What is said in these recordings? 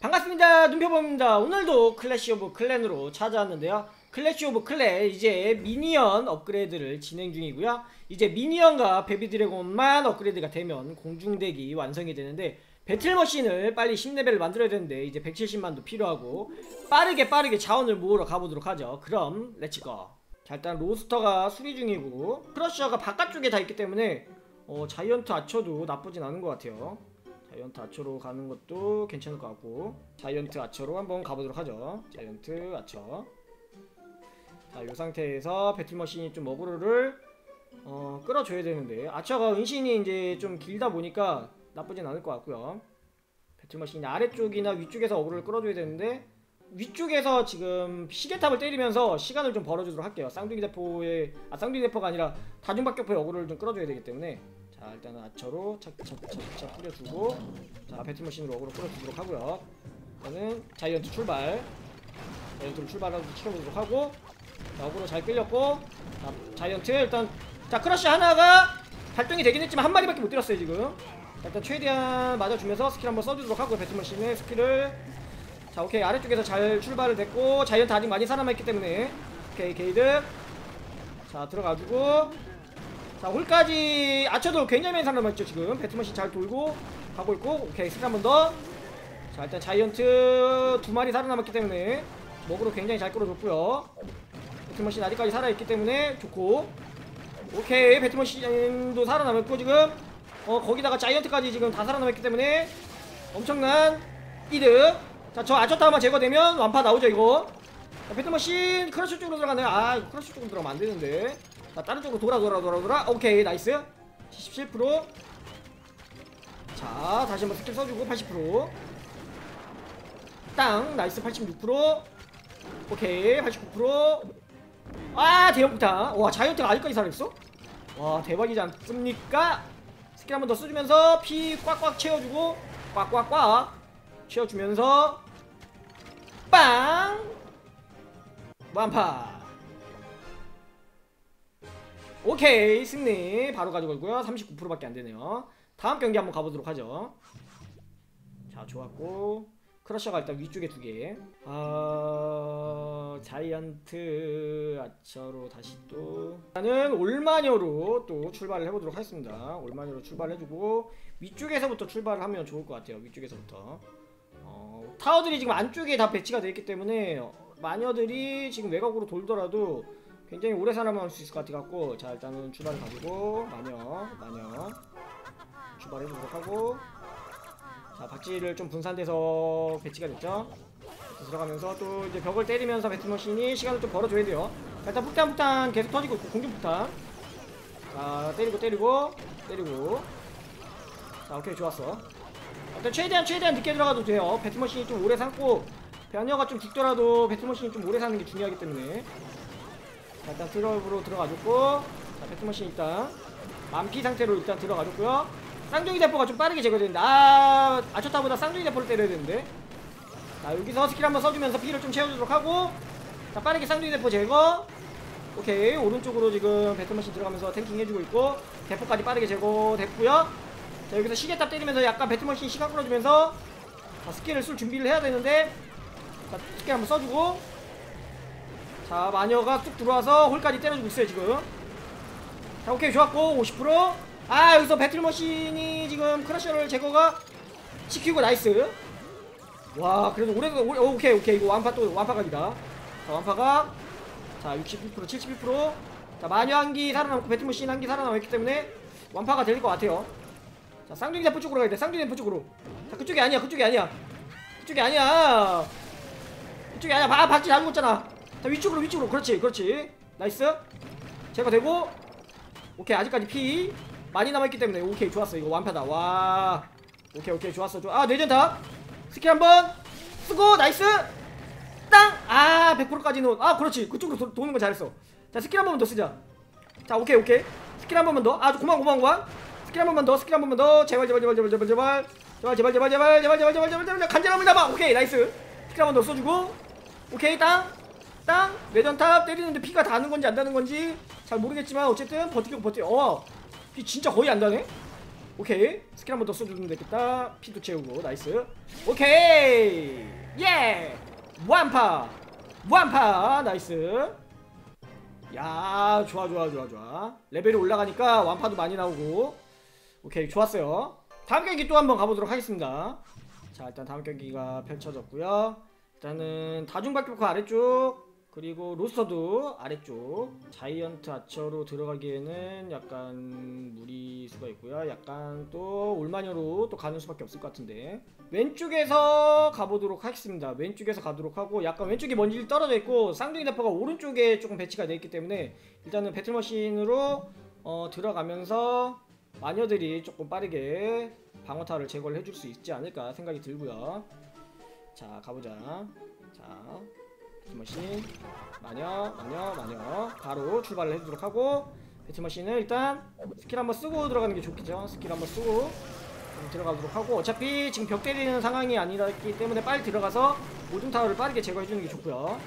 반갑습니다 눈표범입니다. 오늘도 클래시 오브 클랜으로 찾아왔는데요. 클래시 오브 클랜 이제 미니언 업그레이드를 진행 중이고요. 이제 미니언과 베비 드래곤만 업그레이드가 되면 공중대기 완성이 되는데 배틀머신을 빨리 10레벨을 만들어야 되는데 이제 170만도 필요하고 빠르게 빠르게 자원을 모으러 가보도록 하죠. 그럼 렛츠고 자 일단 로스터가 수리 중이고 크러셔가 바깥쪽에 다 있기 때문에 어, 자이언트 아처도 나쁘진 않은 것 같아요 자이언트 아처로 가는 것도 괜찮을 것 같고 자이언트 아처로 한번 가보도록 하죠. 자이언트 아처. 자이 상태에서 배틀머신이 좀 어그로를 어, 끌어줘야 되는데 아처가 은신이 이제 좀 길다 보니까 나쁘진 않을 것 같고요. 배틀머신이 아래쪽이나 위쪽에서 어그로를 끌어줘야 되는데 위쪽에서 지금 시계탑을 때리면서 시간을 좀 벌어주도록 할게요. 쌍둥이 대포의 아 쌍둥이 대포가 아니라 다중박격포의 어그로를 좀 끌어줘야 되기 때문에 자 일단은 아처로 착착착착 뿌려주고 자 배틀머신으로 어그로 끌어주도록 하고요. 일단은 자이언트 출발. 자이언트로 출발하고 시켜보도록 하고 자 어그로 잘 끌렸고 자 자이언트 일단 자 크러쉬 하나가 발동이 되긴 했지만 한 마리밖에 못 때렸어요 지금. 자, 일단 최대한 맞아주면서 스킬 한번 써주도록 하고요 배틀머신의 스킬을. 자 오케이. 아래쪽에서 잘 출발을 됐고 자이언트 아직 많이 살아남았기 때문에. 오케이 게이드. 자 들어가지고 자 홀까지 아쳐도 굉장히 많이 살아남았죠 지금. 배트머신 잘 돌고 가고 있고. 오케이 스킬 한번 더. 자 일단 자이언트 두 마리 살아남았기 때문에 먹으로 굉장히 잘 끌어줬고요. 배트머신 아직까지 살아있기 때문에 좋고. 오케이 배트머신도 살아남았고 지금. 어 거기다가 자이언트까지 지금 다 살아남았기 때문에 엄청난 이득. 자 저 아처타만 제거되면 완파 나오죠 이거. 자, 배트머신 크러쉬 쪽으로 들어가네요? 아 크러쉬 쪽으로 들어가면 안 되는데 자 다른 쪽으로 돌아 돌아 돌아 돌아. 오케이 나이스. 77%자 다시 한번 스킬 써주고 80%땅 나이스 86% 오케이 89%아 대형 폭탄. 와 자이언트가 아직까지 살아있어? 와 대박이지 않습니까? 스킬 한 번 더 써주면서 피 꽉꽉 채워주고 꽉꽉꽉 채워주면서 빵! 완파 오케이 승리. 바로 가져가고요. 39%밖에 안되네요. 다음 경기 한번 가보도록 하죠. 자 좋았고. 크러셔가 일단 위쪽에 두개. 아... 자이언트 아처로 다시 또. 나는 올마녀로 또 출발을 해보도록 하겠습니다. 올마녀로 출발 해주고 위쪽에서부터 출발을 하면 좋을 것 같아요. 위쪽에서부터. 어, 타워들이 지금 안쪽에 다 배치가 되어 있기 때문에 어, 마녀들이 지금 외곽으로 돌더라도 굉장히 오래 살아남을 수 있을 것 같아갖고 자 일단은 출발을 가지고 마녀 마녀. 출발해보도록 하고. 자 박지를 좀 분산돼서 배치가 됐죠? 들어가면서 또 이제 벽을 때리면서 배트머신이 시간을 좀 벌어줘야 돼요. 자, 일단 폭탄 폭탄 계속 터지고 있고 공중 폭탄. 자 때리고 때리고 때리고. 자 오케이 좋았어. 일단 최대한 최대한 늦게 들어가도 돼요. 배트머신이 좀 오래 삼고 변녀가 좀 죽더라도 배트머신이 좀 오래 사는 게 중요하기 때문에 자 일단 드롭으로 들어가줬고 자 배트머신 일단 만피 상태로 일단 들어가줬고요. 쌍둥이 대포가 좀 빠르게 제거되는데 아 아초타보다 쌍둥이 대포를 때려야 되는데. 자 여기서 스킬 한번 써주면서 피를 좀 채워주도록 하고 자 빠르게 쌍둥이 대포 제거. 오케이 오른쪽으로 지금 배트머신 들어가면서 탱킹 해주고 있고 대포까지 빠르게 제거됐고요. 자 여기서 시계탑 때리면서 약간 배트머신 시간 끌어주면서 자 스킬을 쓸 준비를 해야 되는데 자 스킬 한번 써주고 자 마녀가 뚝 들어와서 홀까지 때려주고 있어요 지금. 자 오케이 좋았고 50%아 여기서 배틀머신이 지금 크러셔를 제거가 시키고 나이스. 와 그래도 오래 오래 오, 오케이 오케이. 이거 완파 또 완파 각이다. 자 완파각. 자61% 71%자 마녀 한기 살아남고 배틀머신 한기 살아남았기 때문에 완파가 될 것 같아요. 자 쌍둥이 대포 쪽으로 가야 돼. 쌍둥이 대포 쪽으로. 자 그쪽이 아니야 그쪽이 아니야. 그쪽이 아니야. 그쪽이 아니야. 아 박지 다 죽었잖아 자 위쪽으로 위쪽으로 그렇지 그렇지 나이스 제가 되고 오케이 아직까지 피 많이 남아있기 때문에 오케이 좋았어 이거 완패다 와 오케이 오케이 좋았어 좋아 아 뇌전타 스킬 한번 쓰고 나이스 땅아 100%까지는 아 그렇지 그쪽으로 도, 도는 거 잘했어 자 스킬 한 번만 더 쓰자 자 오케이 오케이 스킬 한 번만 더 아주 고만 고만 고만 스킬 한 번만 더 스킬 한 번만 더 제발 제발 제발 제발 제발 제발 제발 제발 제발 제발 제발 제발 제발 제발 제발 간절함을 담아 오케이 나이스 스킬 한 번 더 써주고 오케이 땅 땅 내전탑 때리는데 피가 다는 건지 안 다는 건지 잘 모르겠지만 어쨌든 버티고 버텨 어피 진짜 거의 안 다네? 오케이. 스킬 한 번 더 써주면 되겠다. 피도 채우고 나이스. 오케이. 예! 완파! 완파! 나이스. 야 좋아 좋아 좋아 좋아. 레벨이 올라가니까 완파도 많이 나오고. 오케이 좋았어요. 다음 경기 또 한번 가보도록 하겠습니다. 자 일단 다음 경기가 펼쳐졌고요. 일단은 다중박격포 아래쪽 그리고 로스터도 아래쪽 자이언트 아처로 들어가기에는 약간 무리수가 있고요. 약간 또 올마녀로 또 가는 수밖에 없을 것 같은데. 왼쪽에서 가보도록 하겠습니다. 왼쪽에서 가도록 하고 약간 왼쪽에 먼지 떨어져 있고 쌍둥이 대포가 오른쪽에 조금 배치가 되어 있기 때문에 일단은 배틀머신으로 어, 들어가면서 마녀들이 조금 빠르게 방어타를 제거를 해줄 수 있지 않을까 생각이 들고요. 자 가보자. 자 배트머신. 마녀 마녀 마녀. 바로 출발을 해주도록 하고 배트머신은 일단 스킬 한번 쓰고 들어가는 게 좋겠죠? 스킬 한번 쓰고 좀 들어가도록 하고 어차피 지금 벽 때리는 상황이 아니기 때문에 빨리 들어가서 모든 타워를 빠르게 제거해주는 게 좋고요.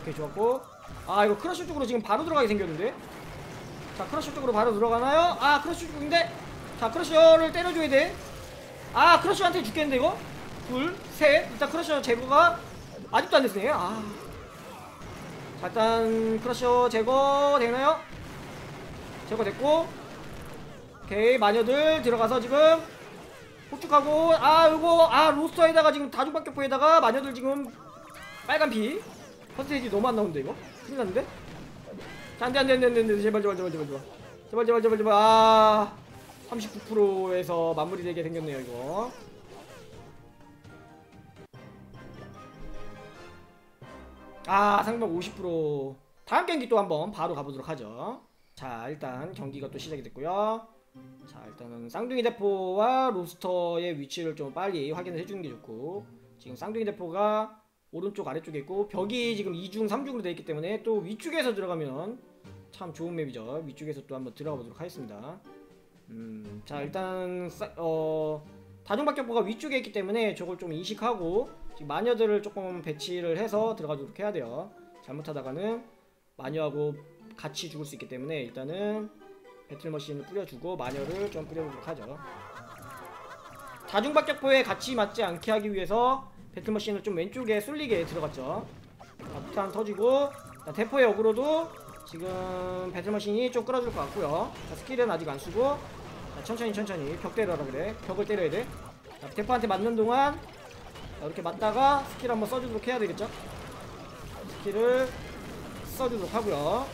오케이 좋았고. 아 이거 크러쉬 쪽으로 지금 바로 들어가게 생겼는데? 자 크러쉬 쪽으로 바로 들어가나요? 아 크러쉬 쪽인데? 자 크러쉬를 때려줘야 돼아 크러쉬한테 죽겠는데 이거? 둘셋. 일단 크러쉬 제거가 아직도 안 됐네. 아. 자, 일단 크러셔 제거 되나요? 제거 됐고. 오케이, 마녀들 들어가서 지금 폭죽하고 아, 요거 아, 로스터에다가 지금 다중박격포에다가 마녀들 지금 빨간 피. 퍼센테이지 너무 안 나오는데 이거? 큰일 났는데? 자, 안 돼, 안 돼, 안 돼, 안 돼, 안 돼. 제발, 제발, 제발, 제발, 제발. 제발, 제발, 제발, 제발. 아. 39%에서 마무리되게 생겼네요, 이거. 아 상방 50% 다음 경기 또 한번 바로 가보도록 하죠. 자 일단 경기가 또 시작이 됐고요. 자 일단은 쌍둥이 대포와 로스터의 위치를 좀 빨리 확인을 해주는 게 좋고 지금 쌍둥이 대포가 오른쪽 아래쪽에 있고 벽이 지금 2중 3중으로 되어 있기 때문에 또 위쪽에서 들어가면 참 좋은 맵이죠. 위쪽에서 또 한번 들어가 보도록 하겠습니다. 음, 자 일단 싸, 어, 다중박격포가 위쪽에 있기 때문에 저걸 좀 인식하고 마녀들을 조금 배치를 해서 들어가도록 해야 돼요. 잘못하다가는 마녀하고 같이 죽을 수 있기 때문에 일단은 배틀머신을 뿌려주고 마녀를 좀 뿌려보도록 하죠. 다중박격포에 같이 맞지 않게 하기 위해서 배틀머신을 좀 왼쪽에 쏠리게 들어갔죠. 자, 폭탄 터지고 자, 대포의 어그로도 지금 배틀머신이 좀 끌어줄 것 같고요. 자, 스킬은 아직 안 쓰고 자, 천천히 천천히. 벽 때려라 그래. 벽을 때려야 돼. 자, 대포한테 맞는 동안 자, 이렇게 맞다가 스킬 한번 써주도록 해야 되겠죠? 스킬을 써주도록 하고요.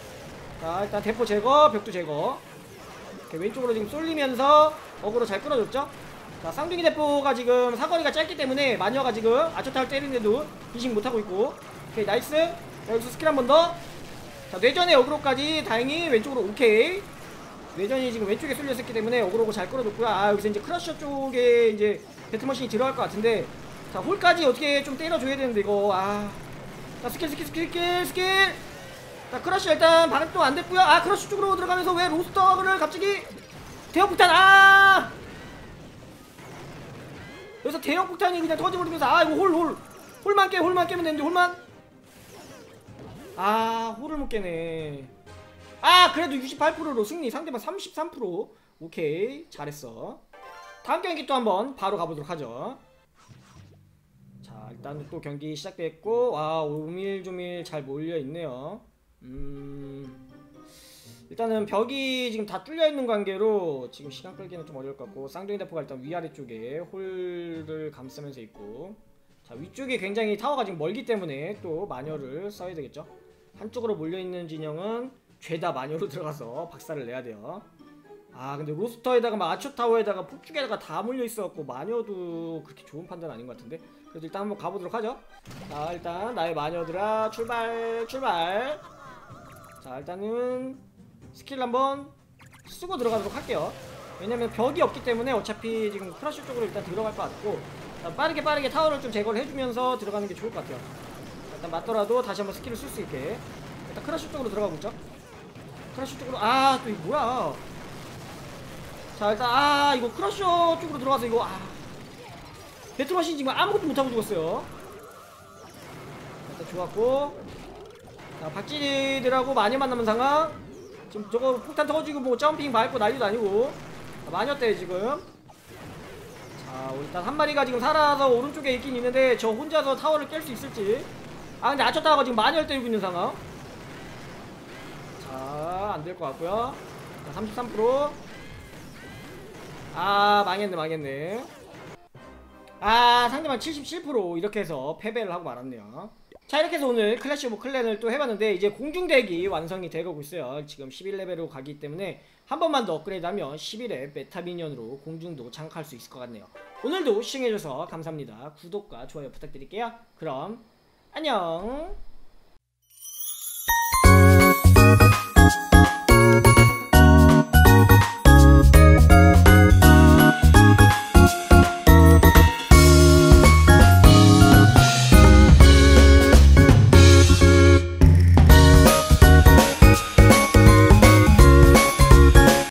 자 일단 대포 제거 벽도 제거. 이렇게 왼쪽으로 지금 쏠리면서 어그로 잘 끌어줬죠? 자 쌍둥이 대포가 지금 사거리가 짧기 때문에 마녀가 지금 아처타를 때리는데도 인식 못하고 있고. 오케이 나이스. 자, 여기서 스킬 한 번더. 자 뇌전의 어그로까지 다행히 왼쪽으로 오케이 뇌전이 지금 왼쪽에 쏠렸었기 때문에 어그로고 잘 끌어줬고요. 아 여기서 이제 크러셔 쪽에 이제 배트머신이 들어갈 것 같은데 자 홀까지 어떻게 좀 때려줘야 되는데 이거. 아 자 스킬 스킬 스킬 스킬 스킬. 자 크러쉬 일단 반응도 안 됐고요. 아 크러쉬 쪽으로 들어가면서 왜 로스터를 갑자기 대형 폭탄 아! 여기서 대형 폭탄이 그냥 터져버리면서 아 이거 홀 홀. 홀만 깨 홀만 깨면 되는데 홀만. 아 홀을 못 깨네 아 그래도 68%로 승리. 상대방 33% 오케이. 잘했어. 다음 경기 또 한번 바로 가보도록 하죠. 자 일단 또 경기 시작됐고 와 오밀조밀 잘 몰려있네요. 음 일단은 벽이 지금 다 뚫려있는 관계로 지금 시간 끌기는 좀 어려울 것 같고 쌍둥이 대포가 일단 위아래 쪽에 홀을 감싸면서 있고 자 위쪽에 굉장히 타워가 지금 멀기 때문에 또 마녀를 써야 되겠죠? 한쪽으로 몰려있는 진영은 죄다 마녀로 들어가서 박살을 내야 돼요. 아 근데 로스터에다가 막 아초타워에다가 폭죽에다가 다 몰려있어갖고 마녀도 그렇게 좋은 판단 아닌 것 같은데? 그래도 일단 한번 가보도록 하죠. 자 일단 나의 마녀들아 출발 출발. 자 일단은 스킬 한번 쓰고 들어가도록 할게요. 왜냐면 벽이 없기 때문에 어차피 지금 크러쉬 쪽으로 일단 들어갈 것 같고 자, 빠르게 빠르게 타워를 좀 제거를 해주면서 들어가는 게 좋을 것 같아요. 자, 일단 맞더라도 다시 한번 스킬을 쓸 수 있게. 일단 크러쉬 쪽으로 들어가고 있죠 크러쉬 쪽으로 아 또 이거 뭐야? 자 일단 아 이거 크러쉬 쪽으로 들어가서 이거 아. 배트머신 지금 아무것도 못하고 죽었어요. 일단 좋았고. 자 박쥐들하고 많이 만나면 상황. 지금 저거 폭탄 터지고 뭐 점핑 밟고 난리도 아니고. 마녀 때 지금. 자 일단 한 마리가 지금 살아서 오른쪽에 있긴 있는데 저 혼자서 타워를 깰 수 있을지. 아 근데 아처타가 지금 마녀를 때리고 있는 상황. 자 안 될 것 같고요. 자, 33%. 아 망했네 망했네. 아 상대방 77% 이렇게 해서 패배를 하고 말았네요. 자 이렇게 해서 오늘 클래시 오브 클랜을 또 해봤는데 이제 공중덱이 완성이 되고 있어요. 지금 11레벨로 가기 때문에 한 번만 더 업그레이드하면 11회 메타미니언으로 공중도 장악할 수 있을 것 같네요. 오늘도 시청해주셔서 감사합니다. 구독과 좋아요 부탁드릴게요. 그럼 안녕